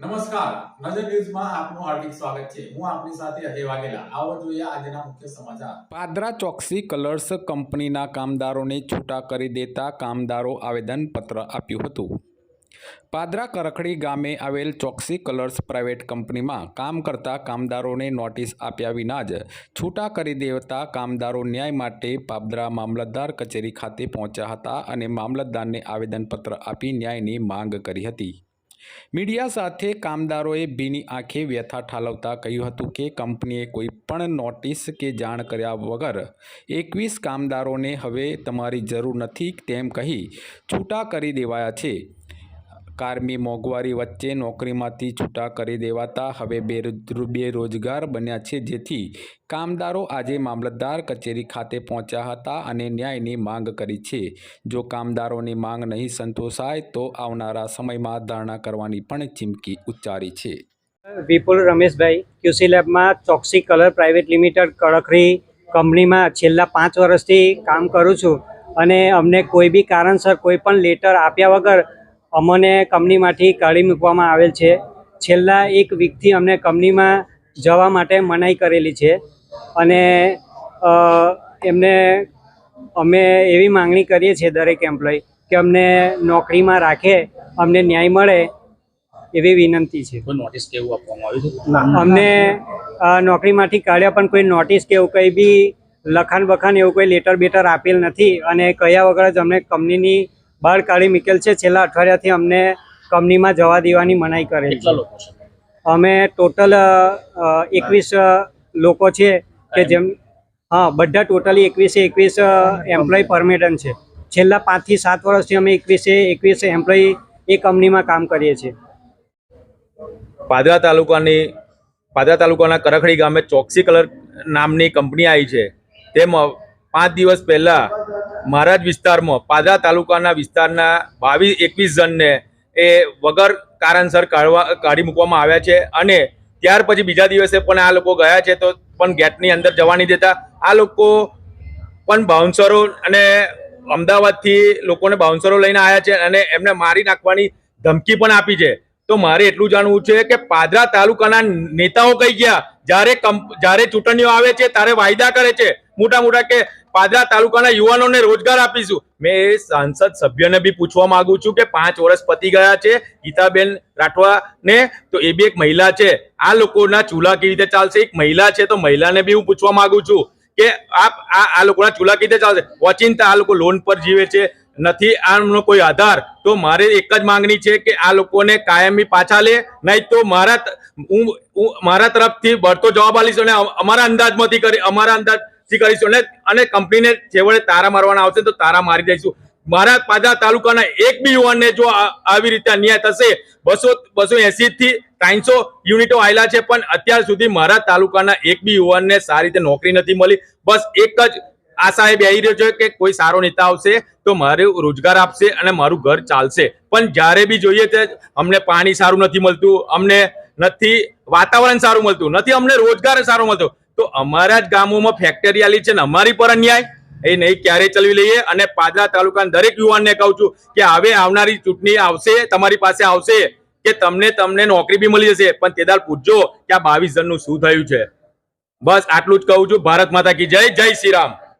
નમસ્કાર. નજર ન્યૂઝમાં આપનું હાર્દિક સ્વાગત છે. હું આપની સાથે અજય વાઘેલા. આવો જોઈએ આજના મુખ્ય સમાચાર. પાદરા ચોકસી કલર્સ કંપનીના કામદારોને છૂટા કરી દેતા કામદારો આવેદનપત્ર આપ્યું હતું. પાદરા કરખડી ગામે આવેલ ચોકસી કલર્સ પ્રાઇવેટ કંપનીમાં કામ કરતા કામદારોને નોટિસ આપ્યા વિના જ છૂટા કરી દેવતા કામદારો ન્યાય માટે પાદરા મામલતદાર કચેરી ખાતે પહોંચ્યા હતા અને મામલતદારને આવેદનપત્ર આપી ન્યાયની માંગ કરી હતી. મીડિયા સાથે કામદારોએ ભીની આંખે વ્યથા ઠાલવતા કહ્યું હતું કે કંપનીએ કોઈ પણ નોટિસ કે જાણ કર્યા વગર એકવીસ કામદારોને હવે તમારી જરૂર નથી તેમ કહી છૂટા કરી દેવાયા છે. કારમી મોંઘવારી વચ્ચે નોકરીમાંથી છૂટા કરી દેવાતા હવે બેરોજ- બેરોજગાર બન્યા છે. જેથી કામદારો આજે મામલતદાર કચેરી ખાતે પહોંચ્યા હતા અને ન્યાયની માંગ કરી છે. જો કામદારોની માંગ નહીં સંતોષાય, તો આવનારા સમયમાં ધારણા કરવાની પણ ચીમકી ઉચ્ચારી છે. વિપુલ રમેશભાઈ, ક્યુસી લેબમાં ચોકસી કલર પ્રાઇવેટ લિમિટેડ કડખરી કંપનીમાં છેલ્લા પાંચ વર્ષથી કામ કરું છું અને અમને કોઈ બી કારણસર કોઈ પણ લેટર આપ્યા વગર અમને કંપનીમાંથી કાઢી મૂકવામાં આવેલ છે. છેલ્લા એક વીકથી અમને કંપનીમાં જવા માટે મનાઈ કરેલી છે અને એમને અમે એવી માંગણી કરીએ છીએ દરેક એમ્પ્લોય કે અમને નોકરીમાં રાખે અમને ન્યાય મળે એવી વિનંતી છે. નોટિસ કેવું આપવામાં આવ્યું અમને નોકરીમાંથી કાઢ્યા પણ કોઈ નોટિસ કે એવું કંઈ બી લખાણ બખાણ એવું કોઈ લેટર બેટર આપેલ નથી અને કયા વગર જ અમને કંપનીની બહાર કાઢી મૂકેલ છે છેલ્લા અઠવાડિયાથી અમને કંપનીમાં જવા દેવાની મનાઈ કરેલ છે. અમે ટોટલ એકવીસ લોકો છે કે જેમ હા બધા ટોટલી એકવીસે એકવીસ એમ્પ્લોય પરમિટન છે. છેલ્લા પાંચથી સાત વર્ષથી અમે એકવીસે એકવીસ એમ્પ્લોય એ કંપનીમાં કામ કરીએ છીએ. પાદરા તાલુકાની પાદરા તાલુકાના કરખડી ગામે ચોકસી કલર નામની કંપની આવી છે. તેમાં પાંચ દિવસ પહેલા મારા જ વિસ્તારમાં, પાદરા તાલુકાના વિસ્તારના બાવીસ, એકવીસ જણને એ વગર કારણસર કાઢવા, કાઢી મૂકવામાં આવ્યા છે અને ત્યાર પછી બીજા દિવસે પણ આ લોકો ગયા છે તો પણ ગેટની અંદર જવા નહીં દેતા. આ લોકો પણ બાઉન્સરો અને અમદાવાદથી લોકોને બાઉન્સરો લઈને આવ્યા છે અને એમને મારી નાખવાની ધમકી પણ આપી છે. તો મારે એટલું જાણવું છે કે પાદરા તાલુકાના નેતાઓ કઈ ગયા? જ્યારે જ્યારે ચૂંટણીઓ આવે છે, ત્યારે વાયદા કરે છે. મોટા મોટા કે પાદરા તાલુકાના યુવાનોને રોજગાર આપીશું. મેં એ સાંસદ સભ્યને બી પૂછવા માંગુ છું કે પાંચ વર્ષ પતી ગયા છે ગીતાબેન રાઠવાને, તો એ બી એક મહિલા છે. આ લોકોના ચૂલા કેવી રીતે ચાલશે? એક મહિલા છે તો મહિલાને બી હું પૂછવા માંગુ છું કે આ આ આ લોકોના ચૂલા કેવી રીતે ચાલશે? ઓચિંતા આ લોકો લોન પર જીવે છે, નથી આનો કોઈ આધાર, તો મારે એક જ માંગણી છે કે આ લોકોને કાયમી પાછા લે, નહીં તો મારા હું મારા તરફથી બળતો જવાબ આપીશ અને અમારા અંદાજમાંથી કરી, અમારા અંદાજથી કરીશું અને અને કંપનીને છેવટે તારા મારવાના આવશે તો તારા મારી દઈશું. મારા પાદરા તાલુકાના એક બી યુવાનને જો આવી રીતે અન્યાય થશે, બસો બસો એસી થી ત્રણસો યુનિટો આવેલા છે, પણ અત્યાર સુધી મારા તાલુકાના એક બી યુવાનને સારી રીતે નોકરી નથી મળી. બસ એક જ આશાએ બેહી રહ્યો છે કે કોઈ સારો નેતા આવશે તો મારે રોજગાર આપશે અને મારું ઘર ચાલશે. પણ જ્યારે બી જોઈએ તે અમને પાણી સારું નથી મળતું, અમને નથી વાતાવરણ સારું મળતું, નથી અમને રોજગાર સારો મળતો તો અમારા જ ગામોમાં ફેક્ટરી આલી છે ને અમારી પર અન્યાય. એ નહીં ક્યારેય ચલવી લઈએ? અને પાદરા તાલુકાના દરેક યુવાનને કહું છું કે હવે આવનારી ચૂંટણી આવશે, તમારી પાસે આવશે, કે તમને તમને નોકરી બી મળી જશે. પણ તેદાર પૂછજો કે આ બાવીસ જણનું શું થયું છે? બસ આટલું જ કહું છું. ભારત માતા કી જય જય શ્રી રામ.